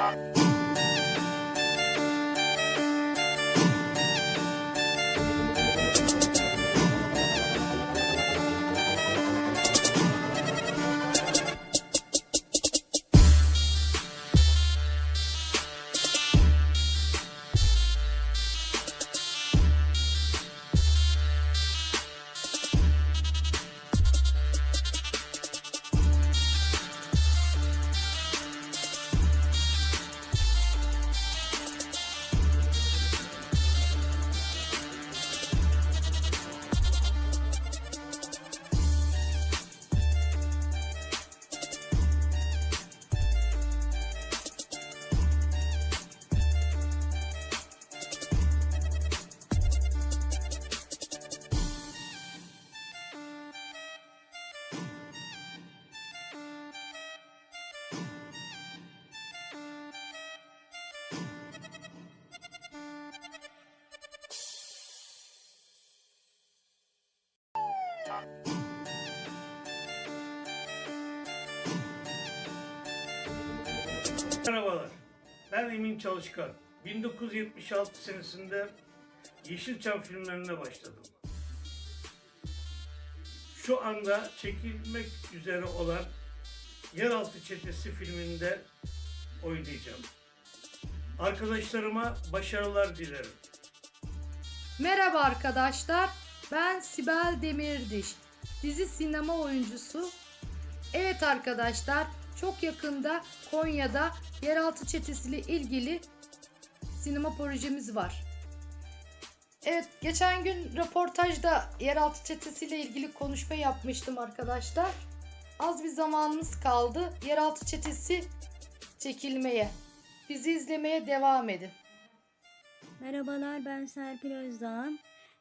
Stop. Merhabalar, ben Emin Çalışkan. 1976 senesinde Yeşilçam filmlerine başladım. Şu anda çekilmek üzere olan Yeraltı Çetesi filminde oynayacağım. Arkadaşlarıma başarılar dilerim. Merhaba arkadaşlar. Ben Sibel Demirdiş. Dizi sinema oyuncusu. Evet arkadaşlar, çok yakında Konya'da yeraltı çetesiyle ilgili sinema projemiz var. Evet, geçen gün röportajda yeraltı çetesiyle ilgili konuşma yapmıştım arkadaşlar. Az bir zamanımız kaldı. Yeraltı çetesi çekilmeye. Bizi izlemeye devam edin. Merhabalar ben Serpil Özdağ.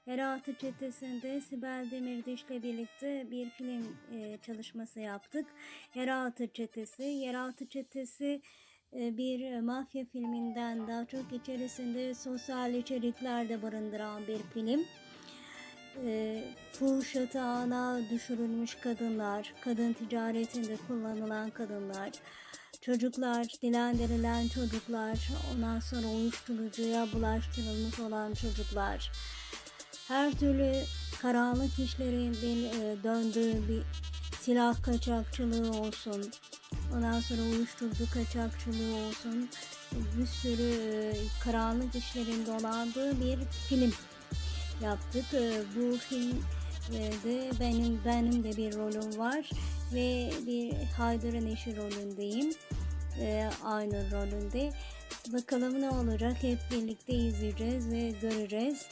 Yeraltı Çetesi'nde Sibel Demirdiş'le birlikte bir film e, çalışması yaptık. Yeraltı Çetesi. Yeraltı Çetesi bir mafya filminden daha çok içerisinde sosyal içerikler de barındıran bir film. E, fuhuş yatağına düşürülmüş kadınlar, kadın ticaretinde kullanılan kadınlar, çocuklar, dilendirilen çocuklar, ondan sonra uyuşturucuya bulaştırılmış olan çocuklar, her türlü karanlık işlerin e, döndüğü bir silah kaçakçılığı olsun, ondan sonra uyuşturucu kaçakçılığı olsun, bir sürü e, karanlık işlerin dolandığı bir film yaptık. E, Bu film de benim benim de bir rolüm var ve bir Haydar'ın eşi rolündeyim. E, aynı rolünde. Bakalım ne olacak hep birlikte izleyeceğiz ve göreceğiz.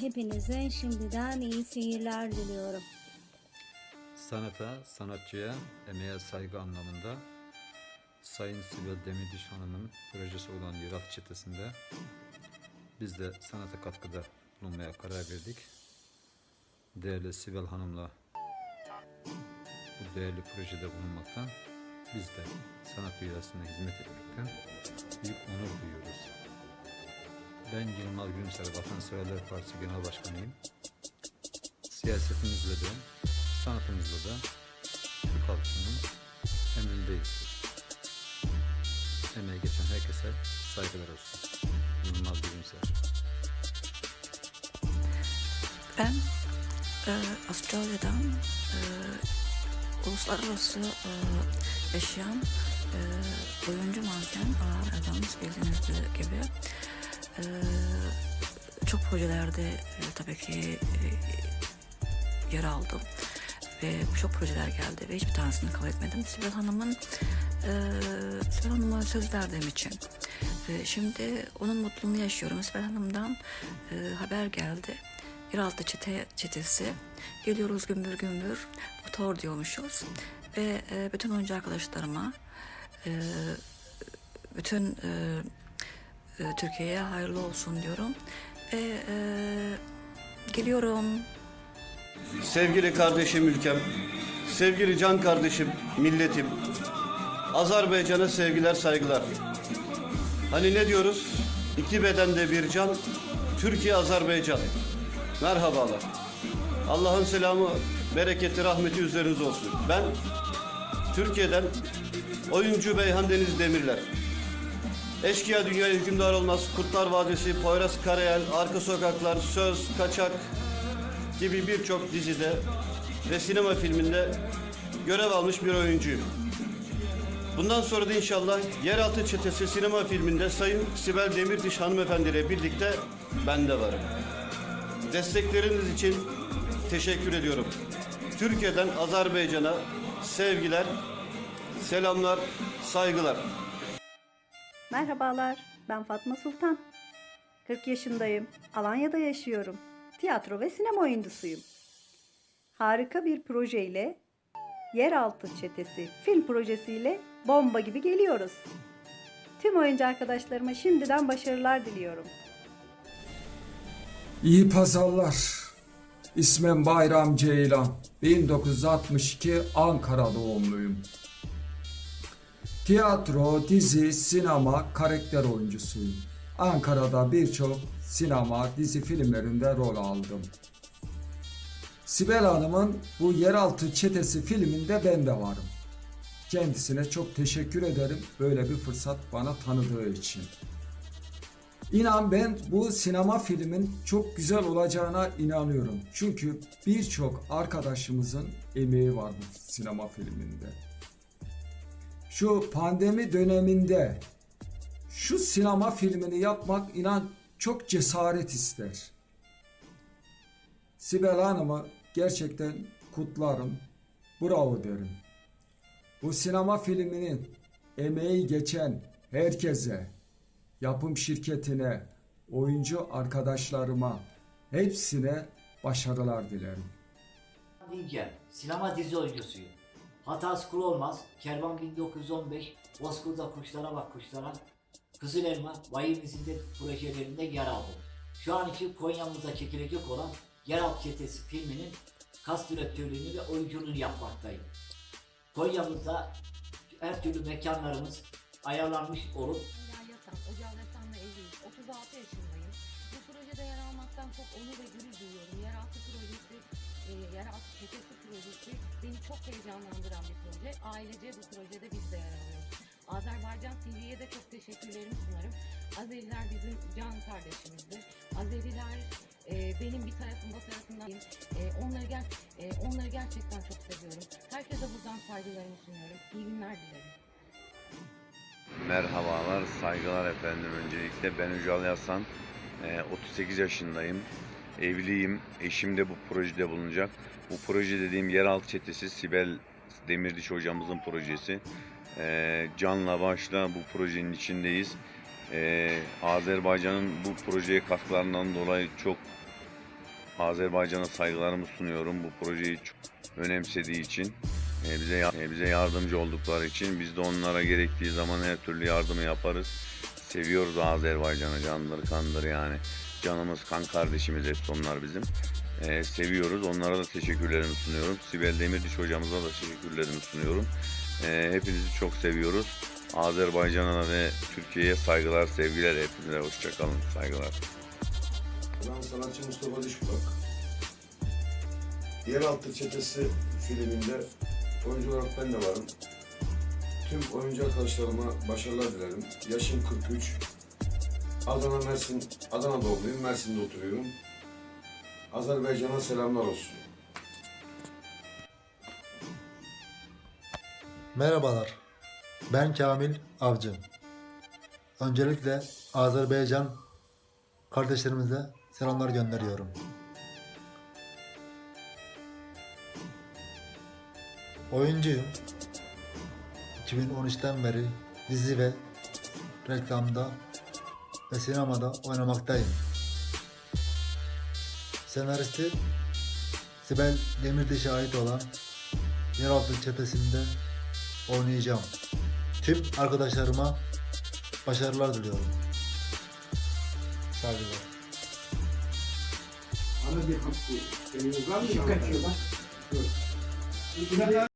Hepinize şimdiden iyi seyirler diliyorum. Sanata, sanatçıya, emeğe saygı anlamında Sayın Sibel Demirdiş Hanım'ın projesi olan Yeraltı Çetesi'nde biz de sanata katkıda bulunmaya karar verdik. Değerli Sibel Hanım'la bu değerli projede bulunmaktan biz de sanat dünyasına hizmet etmekten büyük onur duyuyoruz. Ben Yılmaz Gülümser Vatanseverler Partisi Genel Başkanıyım. Siyasetimizle de, sanatımızla da Türk halkının emrindeyizdir. Emeği geçen herkese saygılar olsun. Yılmaz Gülümser. Ben e, Avustralya'dan e, uluslararası e, yaşayan e, oyuncu manken adamız bildiğiniz gibi e, çok projelerde e, tabii ki e, yer aldım ve çok projeler geldi ve hiçbir tanesini kabul etmedim. Sibel Hanım'ın e, Sibel Hanım'a söz verdiğim için e, şimdi onun mutluluğunu yaşıyorum. Sibel Hanım'dan e, haber geldi. Yeraltı çete, çetesi. Geliyoruz gümbür gümbür. Motor diyormuşuz. Ve e, bütün oyuncu arkadaşlarıma e, bütün e, e, Türkiye'ye hayırlı olsun diyorum. Ve e, geliyorum. Sevgili kardeşim ülkem, sevgili can kardeşim, milletim, Azerbaycan'a sevgiler, saygılar. Hani ne diyoruz? İki bedende bir can, Türkiye, Azerbaycan. Merhabalar. Allah'ın selamı, bereketi, rahmeti üzerinize olsun. Ben Türkiye'den oyuncu Beyhan Deniz Demirler. Eşkıya Dünyaya Hükümdar Olmaz, Kurtlar Vadisi, Poyraz Karayel, Arka Sokaklar, Söz, Kaçak gibi birçok dizide ve sinema filminde görev almış bir oyuncuyum. Bundan sonra da inşallah Yeraltı Çetesi sinema filminde Sayın Sibel Demirdiş hanımefendiyle birlikte ben de varım. Destekleriniz için teşekkür ediyorum. Türkiye'den Azerbaycan'a sevgiler, selamlar, saygılar. Merhabalar, ben Fatma Sultan. 40 yaşındayım, Alanya'da yaşıyorum. Tiyatro ve sinema oyuncusuyum. Harika bir projeyle, Yeraltı Çetesi film projesiyle bomba gibi geliyoruz. Tüm oyuncu arkadaşlarıma şimdiden başarılar diliyorum. İyi pazarlar. İsmim Bayram Ceylan. 1962 Ankara doğumluyum. Tiyatro, dizi, sinema, karakter oyuncusuyum. Ankara'da birçok sinema, dizi filmlerinde rol aldım. Sibel Hanım'ın bu Yeraltı Çetesi filminde ben de varım. Kendisine çok teşekkür ederim böyle bir fırsat bana tanıdığı için. İnan ben bu sinema filmin çok güzel olacağına inanıyorum. Çünkü birçok arkadaşımızın emeği var bu sinema filminde. Şu pandemi döneminde şu sinema filmini yapmak inan çok cesaret ister. Sibel Hanım'ı gerçekten kutlarım. Bravo derim. Bu sinema filminin emeği geçen herkese, yapım şirketine, oyuncu arkadaşlarıma hepsine başarılar dilerim. Dinçer, sinema dizi oyuncusuyum. Hatası kuru olmaz, Kervan 1915, Bozkır'da Kuşlara Bak Kuşlara, Kızıl Elma, Vahim izinde projelerinde yer aldım. Şu an için Konya'mıza çekilecek olan Yeraltı Çetesi filminin kas direktörlüğünü ve oyunculuğunu yapmaktayım. Konya'mızda her türlü mekanlarımız ayarlanmış olup Hilal Yatan, Ocağı Yatan'la evliyiz. 36 yaşındayım. Bu projede yer almaktan çok onur ve gurur duyuyorum. Yeraltı projesi, e, Yeraltı Çetesi projesi beni çok heyecanlandıran bir proje. Ailece bu projede biz de yer alıyoruz. Azerbaycan TV'ye de çok teşekkürlerimi sunarım. Azeriler bizim can kardeşimizdir. Azeriler e, benim bir tarafım o tarafından e, onları, ger e, onları gerçekten çok seviyorum. Herkese buradan saygılarımı sunuyorum. İyi günler dilerim. Merhabalar, saygılar efendim. Öncelikle ben Ücal Yasan, Ee, 38 yaşındayım. Evliyim, eşim de bu projede bulunacak. Bu proje dediğim Yeraltı Çetesi Sibel Demirdiş hocamızın projesi. Ee, canla başla bu projenin içindeyiz. Ee, Azerbaycan'ın bu projeye katkılarından dolayı çok Azerbaycan'a saygılarımı sunuyorum. Bu projeyi çok önemsediği için. E, bize e, bize yardımcı oldukları için biz de onlara gerektiği zaman her türlü yardımı yaparız. Seviyoruz Azerbaycan'ı candır kandır yani. Canımız kan kardeşimiz hepsi onlar bizim. E, seviyoruz. Onlara da teşekkürlerimi sunuyorum. Sibel Demirdiş hocamıza da teşekkürlerimi sunuyorum. E, hepinizi çok seviyoruz. Azerbaycan'a ve Türkiye'ye saygılar, sevgiler. Hepinize hoşçakalın. Saygılar. Ben sanatçı Mustafa Dişkulak. Yeraltı Çetesi filminde oyuncu olarak ben de varım. Tüm oyuncu arkadaşlarıma başarılar dilerim. Yaşım 43. Adana Mersin, Adana doğumluyum. Mersin'de oturuyorum. Azerbaycan'a selamlar olsun. Merhabalar, ben Kamil Avcı. Öncelikle Azerbaycan kardeşlerimize selamlar gönderiyorum. Oyuncuyum. 2013'ten beri dizi ve reklamda ve sinemada oynamaktayım. Senaristi Sibel Demirdiş'e ait olan Yeraltı Çetesi'nde oynayacağım. Tüm arkadaşlarıma başarılar diliyorum. Saygılar. Ana bir hapsi. Kaçıyor bak.